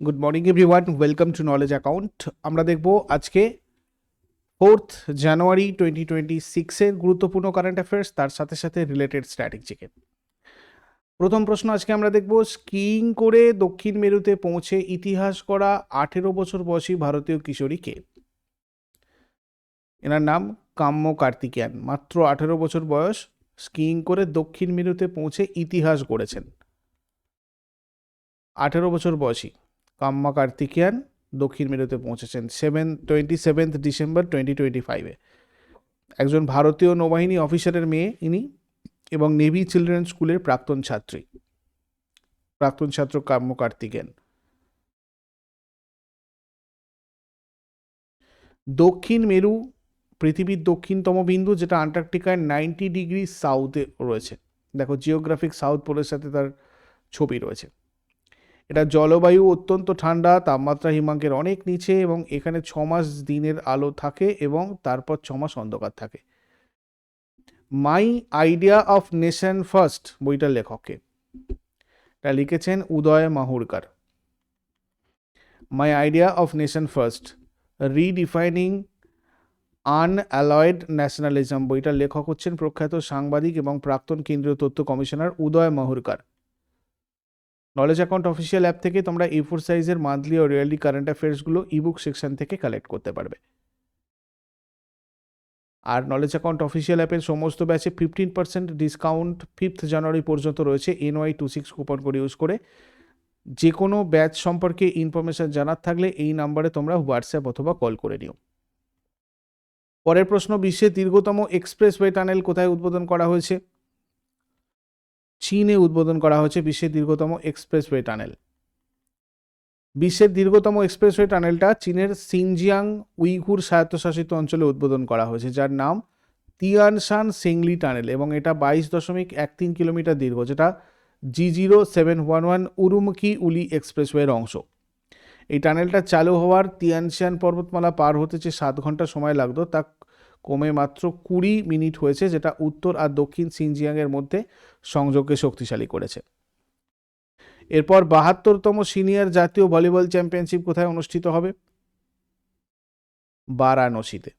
Good morning everyone welcome to knowledge account আমরা দেখব আজকে ফোর্থ জানুয়ারি টোয়েন্টি টোয়েন্টি সিক্সের গুরুত্বপূর্ণ কারেন্ট অ্যাফেয়ার্স তার সাথে সাথে রিলেটেড স্ট্র্যাটেজিকে প্রথম প্রশ্ন আজকে আমরা দেখব, স্কিইং করে দক্ষিণ মেরুতে পৌঁছে ইতিহাস করা আঠেরো বছর বয়সী ভারতীয় কিশোরী কে? এনার নাম কাম্য কার্তিকেয়ান, মাত্র আঠেরো বছর বয়স, স্কিইং করে দক্ষিণ মেরুতে পৌঁছে ইতিহাস গড়েছেন। আঠেরো বছর বয়সী। কাম্মা কার্তিকিয়ান দক্ষিণ মেরুতে পৌঁছেছেন seven twenty seventh December twenty twenty ফাইভে একজন ভারতীয় নৌবাহিনী অফিসারের মেয়ে ইনি এবং নেভি চিলড্রেন স্কুলের প্রাক্তন ছাত্রী। প্রাক্তন ছাত্র কাম্য কার্তিকেয়ান। দক্ষিণ মেরু, পৃথিবীর দক্ষিণতম বিন্দু যেটা আন্টার্কটিকায় নাইনটি ডিগ্রি সাউথে রয়েছে। দেখো জিওগ্রাফিক সাউথ পোলের সাথে তার ছবি রয়েছে। এটা জলবায়ু অত্যন্ত ঠান্ডা, তাপমাত্রা হিমাঙ্কের অনেক নিচে এবং এখানে ছ মাস দিনের আলো থাকে এবং তারপর ছ মাস অন্ধকার থাকে। My idea of nation first বইটার লেখককে। এটা লিখেছেন Uday Mahurkar. My idea of nation first redefining unalloyed nationalism বইটার লেখক হচ্ছেন প্রখ্যাত সাংবাদিক এবং প্রাক্তন কেন্দ্রীয় তথ্য commissioner Uday Mahurkar. Knowledge account official app থেকে তোমরা এ ফোর সাইজের মান্থলি ও রিয়েলি কারেন্ট অ্যাফেয়ার্সগুলো ইবুক সেকশন থেকে কালেক্ট করতে পারবে। আর নলেজ অ্যাকাউন্ট অফিসিয়াল অ্যাপের সমস্ত ব্যাচে fifteen percent discount fifth January পর্যন্ত রয়েছে NY two six coupon code use করে। যে কোনো ব্যাচ সম্পর্কে ইনফরমেশন জানার থাকলে এই নাম্বারে তোমরা হোয়াটসঅ্যাপ অথবা কল করে নিও। পরের প্রশ্ন, বিশ্বের দীর্ঘতম এক্সপ্রেসওয়ে টানেল কোথায় উদ্বোধন করা হয়েছে? চীনে উদ্বোধন করা হয়েছে বিশ্বের দীর্ঘতম এক্সপ্রেসওয়ে টানেল। বিশ্বের দীর্ঘতম এক্সপ্রেসওয়ে টানেলটা চীনের সিনজিয়াং উইঘুর স্বায়ত্তশাসিত অঞ্চলে উদ্বোধন করা হয়েছে, যার নাম তিয়ানশান সিংলি টানেল এবং এটা বাইশ দশমিক এক তিন কিলোমিটার দীর্ঘ, যেটা G zero seven one one Urumqi Yuli এক্সপ্রেসওয়ের অংশ। এই টানেলটা চালু হওয়ার তিয়ানশিয়ান পর্বতমালা পার হতে যে সাত ঘণ্টা সময় লাগতো, তা কমে মাত্র কুড়ি মিনিট হয়েছে, যেটা উত্তর আর দক্ষিণ সিনজিয়াংয়ের মধ্যে সংযোগকে শক্তিশালী করেছে। এরপর বাহাত্তরতম সিনিয়র জাতীয় ভলিবল চ্যাম্পিয়নশিপ কোথায় অনুষ্ঠিত হবে? বারাণসীতে।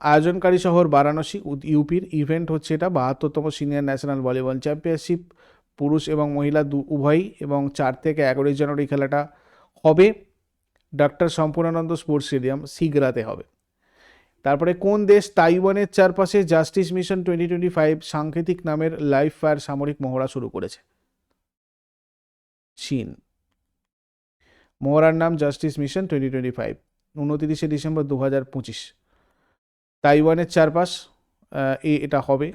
আয়োজনকারী শহর বারাণসী ইউপির ইভেন্ট হচ্ছে এটা, বাহাত্তরতম সিনিয়র ন্যাশনাল ভলিবল চ্যাম্পিয়নশিপ। পুরুষ এবং মহিলা দু, উভয়ই এবং চার থেকে এগারোই জানুয়ারি খেলাটা হবে। ডক্টর সম্পূর্ণানন্দ স্পোর্টস স্টেডিয়াম, সিগরাতে হবে। তারপরে কোন দেশ তাইওয়ানের চারপাশে justice mission twenty twenty five সাংকেতিক নামের লাইফ ফায়ার সামরিক মহড়া শুরু করেছে? চীন। মহড়ার নাম justice mission twenty twenty five উনতিরিশে ডিসেম্বর দু হাজার পঁচিশ। তাইওয়ানের চারপাশ এটা হবে।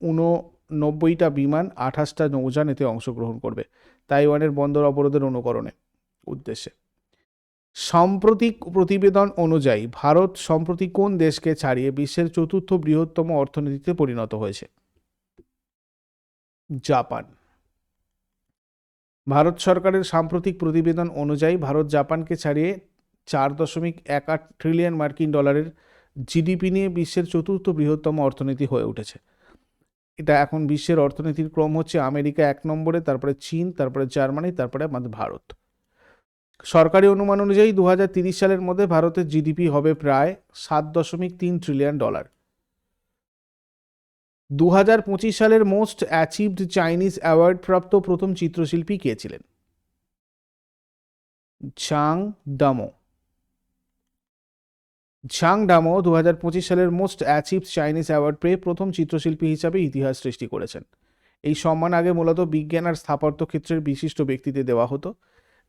উননব্বইটা বিমান আঠাশটা নৌযান এতে অংশগ্রহণ করবে। তাইওয়ানের বন্দর অবরোধের অনুকরণে উদ্দেশ্যে। সাম্প্রতিক প্রতিবেদন অনুযায়ী ভারত সম্প্রতি কোন দেশকে ছাড়িয়ে বিশ্বের চতুর্থ বৃহত্তম অর্থনীতিতে পরিণত হয়েছে? জাপান। ভারত সরকারের সাম্প্রতিক প্রতিবেদন অনুযায়ী ভারত জাপানকে ছাড়িয়ে চার দশমিক এক আট ট্রিলিয়ন মার্কিন ডলারের জিডিপি নিয়ে বিশ্বের চতুর্থ বৃহত্তম অর্থনীতি হয়ে উঠেছে। এটা এখন বিশ্বের অর্থনীতির ক্রম হচ্ছে আমেরিকা এক নম্বরে, তারপরে চীন, তারপরে জার্মানি, তারপরে আমাদের ভারত। সরকারি অনুমান অনুযায়ী দু সালের মধ্যে ভারতের জিডিপি হবে প্রায় সাত দশমিক তিন ট্রিলিয়ন ডলার। দু হাজার পঁচিশ সালের মোস্ট অ্যাচিভড চাইনিজ অ্যাওয়ার্ড প্রাপ্ত প্রথম চিত্রশিল্পী কে ছিলেন? ঝাং ডামো ঝাং ডামো দু হাজার পঁচিশ সালের মোস্ট অ্যাচিভড চাইনিজ অ্যাওয়ার্ড পেয়ে প্রথম চিত্রশিল্পী হিসাবে ইতিহাস সৃষ্টি করেছেন। এই সম্মান আগে মূলত বিজ্ঞান আর স্থাপত্য ক্ষেত্রের বিশিষ্ট ব্যক্তিদের দেওয়া হতো।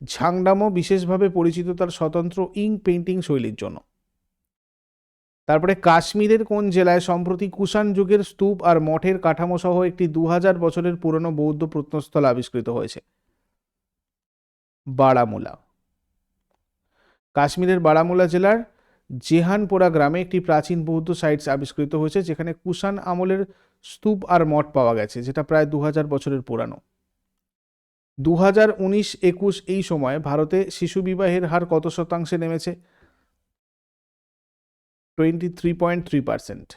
ঝাংডামো বিশেষভাবে পরিচিত তার স্বতন্ত্র ইং পেইন্টিং শৈলীর জন্য। তারপরে কাশ্মীরের কোন জেলায় সম্প্রতি কুষাণ যুগের স্তূপ আর মঠের কাঠামো সহ একটি দু হাজার বছরের পুরনো বৌদ্ধ প্রত্নস্থল আবিষ্কৃত হয়েছে? বারামুলা। কাশ্মীরের বারামুলা জেলার জেহানপোরা গ্রামে একটি প্রাচীন বৌদ্ধ সাইটস আবিষ্কৃত হয়েছে, যেখানে কুষাণ আমলের স্তূপ আর মঠ পাওয়া গেছে, যেটা প্রায় দু হাজার বছরের পুরানো। দু হাজার উনিশ একুশ এই সময়ে ভারতে শিশু বিবাহের হার কত শতাংশে নেমেছে? Twenty three point three percent.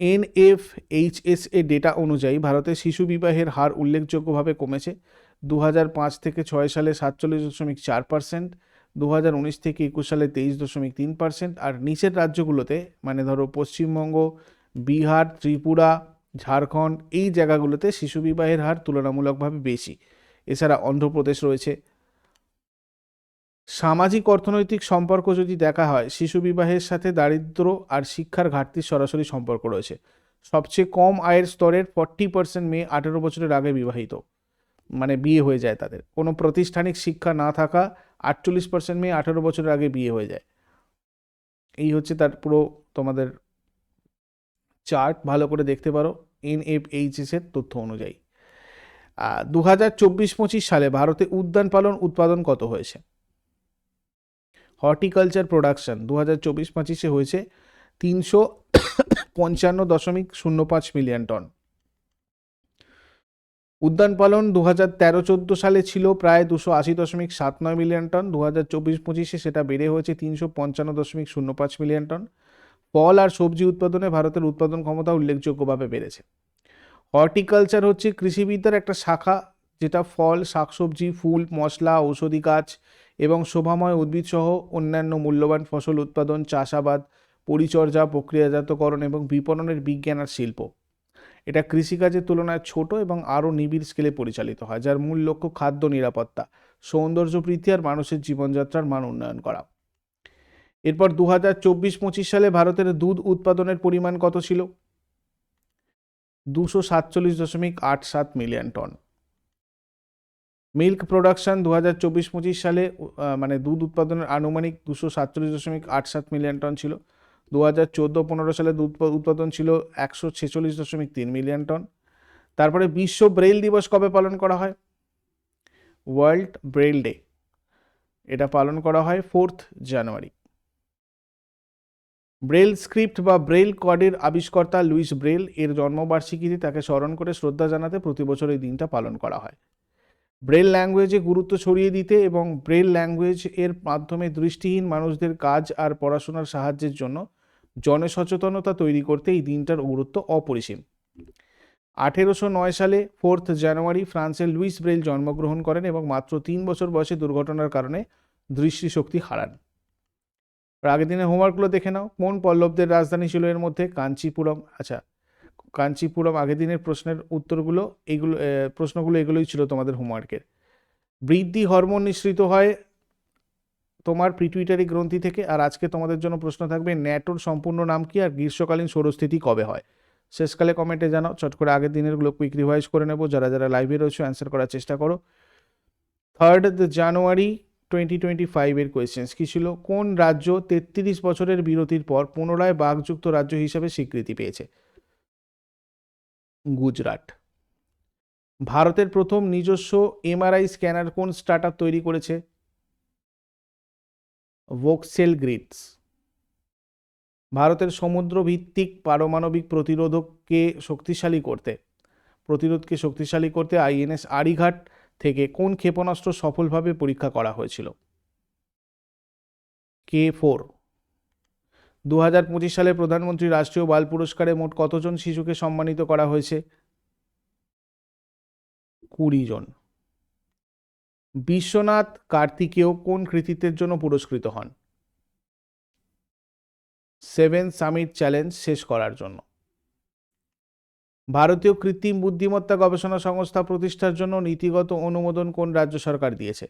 NFHS এ ডেটা অনুযায়ী ভারতে শিশু বিবাহের হার উল্লেখযোগ্যভাবে কমেছে। দু থেকে ছয় সালে সাতচল্লিশ দশমিক চার পার্সেন্ট দু হাজার উনিশ থেকে একুশ সালে তেইশ দশমিক তিন পার্সেন্ট, আর নিচের রাজ্যগুলোতে মানে ধরো পশ্চিমবঙ্গ, বিহার, ত্রিপুরা ঝাড়খণ্ড, এই জায়গাগুলোতে শিশু বিবাহের হার তুলনামূলকভাবে বেশি। এছাড়া অন্ধ্রপ্রদেশ রয়েছে। সামাজিক অর্থনৈতিক সম্পর্ক যদি দেখা হয়, শিশু বিবাহের সাথে দারিদ্র আর শিক্ষার ঘাটতির সরাসরি সম্পর্ক রয়েছে। সবচেয়ে কম আয়ের স্তরের ফর্টি পার্সেন্ট মেয়ে আঠেরো বছরের আগে বিবাহিত মানে বিয়ে হয়ে যায় তাদের। কোনো প্রাতিষ্ঠানিক শিক্ষা না থাকা আটচল্লিশ পার্সেন্ট মেয়ে আঠেরো বছরের আগে বিয়ে হয়ে যায়। এই হচ্ছে তার পুরো তোমাদের চার্ট ভালো করে দেখতে পারো এন এফ এইচএস এর তথ্য অনুযায়ী। দু হাজার চব্বিশ পঁচিশ সালে ভারতে উদ্যান পালন উৎপাদন কত হয়েছে? হর্টিকালচার প্রোডাকশন দু হাজার চব্বিশ পঁচিশে হয়েছে তিনশো পঞ্চান্ন দশমিক শূন্য পাঁচ মিলিয়ন টন। উদ্যান পালন দু হাজার তেরো চোদ্দ সালে ছিল প্রায় দুশো আশি দশমিক সাত নয় মিলিয়ন টন দু হাজার চব্বিশ পঁচিশে সেটা বেড়ে হয়েছে তিনশো পঞ্চান্ন দশমিক শূন্য পাঁচ মিলিয়ন টন। ফল আর সবজি উৎপাদনে ভারতের উৎপাদন ক্ষমতা উল্লেখযোগ্যভাবে বেড়েছে। হর্টিকালচার হচ্ছে কৃষিবিদ্যার একটা শাখা, যেটা ফল, শাকসবজি, ফুল, মশলা, ঔষধি গাছ এবং শোভাময় উদ্ভিদসহ অন্যান্য মূল্যবান ফসল উৎপাদন, চাষাবাদ, পরিচর্যা, প্রক্রিয়াজাতকরণ এবং বিপণনের বিজ্ঞান আর শিল্প। এটা কৃষিকাজের তুলনায় ছোট এবং আরও নিবিড় স্কেলে পরিচালিত হয়, যার মূল লক্ষ্য খাদ্য নিরাপত্তা সৌন্দর্য বৃদ্ধি আর মানুষের জীবনযাত্রার মান উন্নয়ন করা। এরপর দু হাজার চব্বিশ পঁচিশ সালে ভারতের দুধ উৎপাদনের পরিমাণ কত ছিল? দুশো সাতচল্লিশ দশমিক আট সাত মিলিয়ন টন। মিল্ক প্রোডাকশন দু হাজার চব্বিশ পঁচিশ সালে মানে দুধ উৎপাদনের আনুমানিক দুশো সাতচল্লিশ দশমিক আট সাত মিলিয়ন টন ছিল। দু হাজার চোদ্দ পনেরো সালে দুধ উৎপাদন ছিল একশো ছেচল্লিশ দশমিক তিন মিলিয়ন টন। তারপরে বিশ্ব ব্রেল দিবস কবে পালন করা হয়? World Braille Day. এটা পালন করা হয় ফোর্থ জানুয়ারি। ব্রেল স্ক্রিপ্ট বা ব্রেল কডের আবিষ্কর্তা লুইস ব্রেল এর জন্মবার্ষিকীতে তাকে স্মরণ করে শ্রদ্ধা জানাতে প্রতি বছর এই দিনটা পালন করা হয়। ব্রেল ল্যাঙ্গুয়েজে গুরুত্ব ছড়িয়ে দিতে এবং ব্রেল ল্যাঙ্গুয়েজ এর মাধ্যমে দৃষ্টিহীন মানুষদের কাজ আর পড়াশোনার সাহায্যের জন্য জনসচেতনতা তৈরি করতে এই দিনটার গুরুত্ব অপরিসীম। আঠেরোশো নয় সালে ফোর্থ জানুয়ারি ফ্রান্সের লুইস ব্রেল জন্মগ্রহণ করেন এবং মাত্র তিন বছর বয়সে দুর্ঘটনার কারণে দৃষ্টিশক্তি হারান। আর আগের দিনের হোমওয়ার্কগুলো দেখে নাও। কোন পল্লবদের রাজধানী ছিল এর মধ্যে? কাঞ্চিপুরম। আচ্ছা কাঞ্চিপুরম আগের দিনের প্রশ্নের উত্তরগুলো এইগুলো প্রশ্নগুলো এগুলোই ছিল তোমাদের হোমওয়ার্কের বৃদ্ধি হরমোন নিঃসৃত হয় তোমার পিটুইটারি গ্রন্থি থেকে, আর আজকে তোমাদের জন্য প্রশ্ন থাকবে, ন্যাটোর সম্পূর্ণ নাম কি আর গ্রীষ্মকালীন সৌরস্থিতি কবে হয়? শেষকালে কমেন্টে জানাও, চট করে আগের দিনেরগুলো কুইক রিভাইজ করে নেব। যারা যারা লাইভে রয়েছে অ্যান্সার করার চেষ্টা করো। থার্ড জানুয়ারি টোয়েন্টি টোয়েন্টি ফাইভের কোয়েশ্চেন্স কী ছিল? কোন রাজ্য তেত্রিশ বছরের বিরতির পর পুনরায় বাঘযুক্ত রাজ্য হিসাবে স্বীকৃতি পেয়েছে? গুজরাট। ভারতের প্রথম নিজস্ব এমআরআই স্ক্যানার কোন স্টার্টআপ তৈরি করেছে? ভোক্সেল গ্রিডস ভারতের সমুদ্র ভিত্তিক পারমাণবিক প্রতিরোধককে শক্তিশালী করতে। প্রতিরোধকে শক্তিশালী করতে আইএনএস আরিঘাট থেকে কোন ক্ষেপণাস্ত্র সফলভাবে পরীক্ষা করা হয়েছিল? K four. দু হাজার পঁচিশ সালে প্রধানমন্ত্রী রাষ্ট্রীয় বাল পুরস্কারে মোট কতজন শিশুকে সম্মানিত করা হয়েছে? কুড়ি জন। বিশ্বনাথ কার্তিকেয় কোন কৃতিত্বের জন্য পুরস্কৃত হন? সেভেন সামিট চ্যালেঞ্জ শেষ করার জন্য। ভারতীয় কৃত্রিম বুদ্ধিমত্তা গবেষণা সংস্থা প্রতিষ্ঠার জন্য নীতিগত অনুমোদন কোন রাজ্য সরকার দিয়েছে?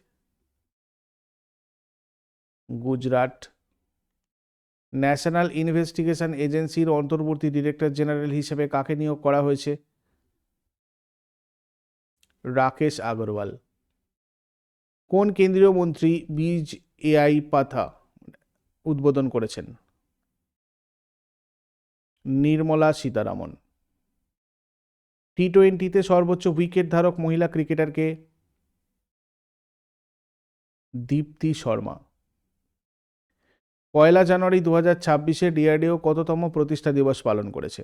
গুজরাট। ন্যাশনাল ইনভেস্টিগেশন এজেন্সির অন্তর্বর্তী ডিরেক্টর জেনারেল হিসেবে কাকে নিয়োগ করা হয়েছে? রাকেশ আগরওয়াল। কোন কেন্দ্রীয় মন্ত্রী বীজ এআই পাথা উদ্বোধন করেছেন? নির্মলা সীতারামন। টি টোয়েন্টিতে সর্বোচ্চ উইকেট ধারক মহিলা ক্রিকেটারকে দীপ্তি শর্মা। পয়লা জানুয়ারি দু হাজার ছাব্বিশে ডিআরডিও কততম প্রতিষ্ঠা দিবস পালন করেছে?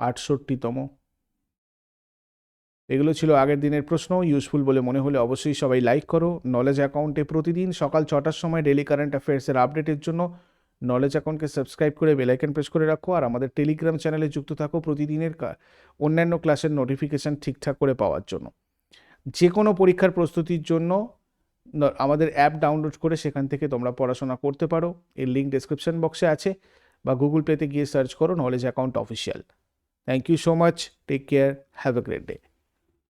আটষট্টিতম। এগুলো ছিল আগের দিনের প্রশ্ন ইউজফুল বলে মনে হলে অবশ্যই সবাই লাইক করো। নলেজ অ্যাকাউন্টে প্রতিদিন সকাল ছটার সময় ডেলি কারেন্ট অ্যাফেয়ার্সের আপডেটের জন্য নলেজ অ্যাকাউন্টকে সাবস্ক্রাইব করে বেলাইকন প্রেস করে রাখো আর আমাদের টেলিগ্রাম চ্যানেলে যুক্ত থাকো প্রতিদিনের অন্যান্য ক্লাসের নোটিফিকেশান ঠিকঠাক করে পাওয়ার জন্য। যে কোনো পরীক্ষার প্রস্তুতির জন্য আমাদের অ্যাপ ডাউনলোড করে সেখান থেকে তোমরা পড়াশোনা করতে পারো। এর লিঙ্ক ডেসক্রিপশন বক্সে আছে বা গুগল পেতে গিয়ে সার্চ করো knowledge account official thank you so much take care have a great day